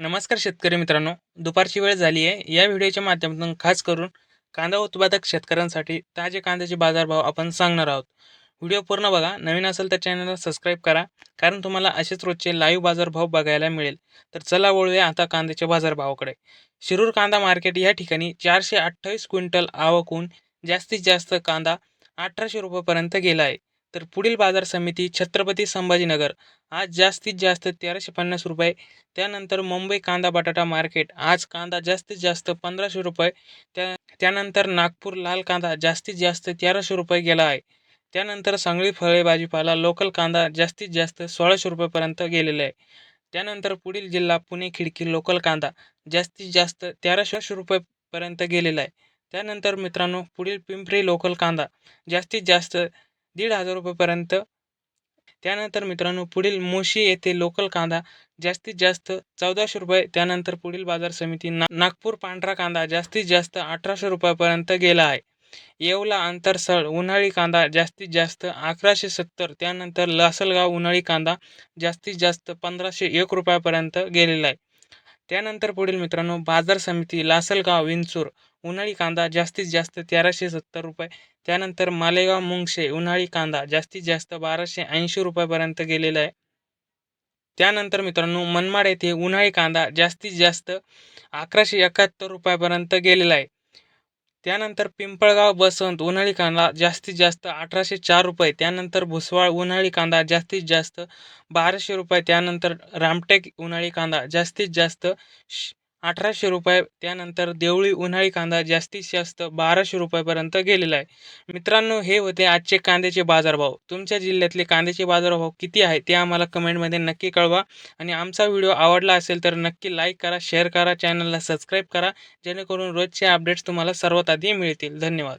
नमस्कार शेतकरी मित्रांनो. दुपारची वेळ झाली आहे. या व्हिडिओच्या माध्यमातून खास करून कांदा उत्पादक शेतकऱ्यांसाठी ताजे कांद्याचे बाजारभाव आपण सांगणार आहोत. व्हिडिओ पूर्ण बघा. नवीन असेल तर चॅनलला सबस्क्राईब करा. कारण तुम्हाला असेच रोजचे लाईव्ह बाजारभाव बघायला मिळेल. तर चला वळूया आता कांद्याच्या बाजारभावाकडे. शिरूर कांदा मार्केट या ठिकाणी चारशे अठ्ठावीस क्विंटल आवकून जास्तीत जास्त कांदा अठराशे रुपयेपर्यंत गेला आहे. तर पुढील बाजार समिती छत्रपती संभाजीनगर. आज जास्तीत जास्त तेराशे पन्नास रुपये. त्यानंतर मुंबई कांदा बटाटा मार्केट. आज कांदा जास्तीत जास्त पंधराशे रुपये. त्या त्यानंतर नागपूर लाल कांदा जास्तीत जास्त तेराशे रुपये गेला आहे. त्यानंतर सांगली फळे भाजीपाला लोकल कांदा जास्तीत जास्त सोळाशे रुपयेपर्यंत गेलेला आहे. त्यानंतर पुढील जिल्हा पुणे खिडकी लोकल कांदा जास्तीत जास्त तेराशे रुपयेपर्यंत गेलेला आहे. त्यानंतर मित्रांनो पुढील पिंपरी लोकल कांदा जास्तीत जास्त दीड हजार रुपयेपर्यंत. त्यानंतर मित्रांनो पुढील मोशी येथे लोकल कांदा जास्तीत जास्त चौदाशे रुपये. त्यानंतर पुढील बाजार समिती ना नागपूर पांढरा कांदा जास्तीत जास्त अठराशे रुपयापर्यंत गेला आहे. येवला आंतरसळ उन्हाळी कांदा जास्तीत जास्त अकराशे सत्तर. त्यानंतर लासलगाव उन्हाळी कांदा जास्तीत जास्त पंधराशे एक रुपयापर्यंत गेलेला आहे. त्यानंतर पुढील मित्रांनो बाजार समिती लासलगाव विंचूर उन्हाळी कांदा जास्तीत जास्त तेराशे सत्तर रुपये. त्यानंतर मालेगाव मुंगशे उन्हाळी कांदा जास्तीत जास्त बाराशे ऐंशी रुपयापर्यंत गेलेला आहे. त्यानंतर मित्रांनो मनमाड येथे उन्हाळी कांदा जास्तीत जास्त अकराशे एकाहत्तर रुपयापर्यंत गेलेला आहे. त्यानंतर पिंपळगाव बसवंत उन्हाळी कांदा जास्तीत जास्त अठराशे चार रुपये त्यानंतर भुसवाळ उन्हाळी कांदा जास्तीत जास्त बाराशे रुपये त्यानंतर रामटेक उन्हाळी कांदा जास्तीत जास्त श अठराशे रुपये त्यानंतर देवळी उन्हाळी कांदा जास्तीत जास्त बाराशे रुपयापर्यंत गेलेला आहे. मित्रांनो हे होते आजचे कांद्याचे बाजारभाव. तुमच्या जिल्ह्यातले कांद्याचे बाजारभाव किती आहे ते आम्हाला कमेंटमध्ये नक्की कळवा. आणि आमचा व्हिडिओ आवडला असेल तर नक्की लाईक करा शेअर करा चॅनलला सबस्क्राईब करा. जेणेकरून रोजचे अपडेट्स तुम्हाला सर्वात आधी मिळतील. धन्यवाद.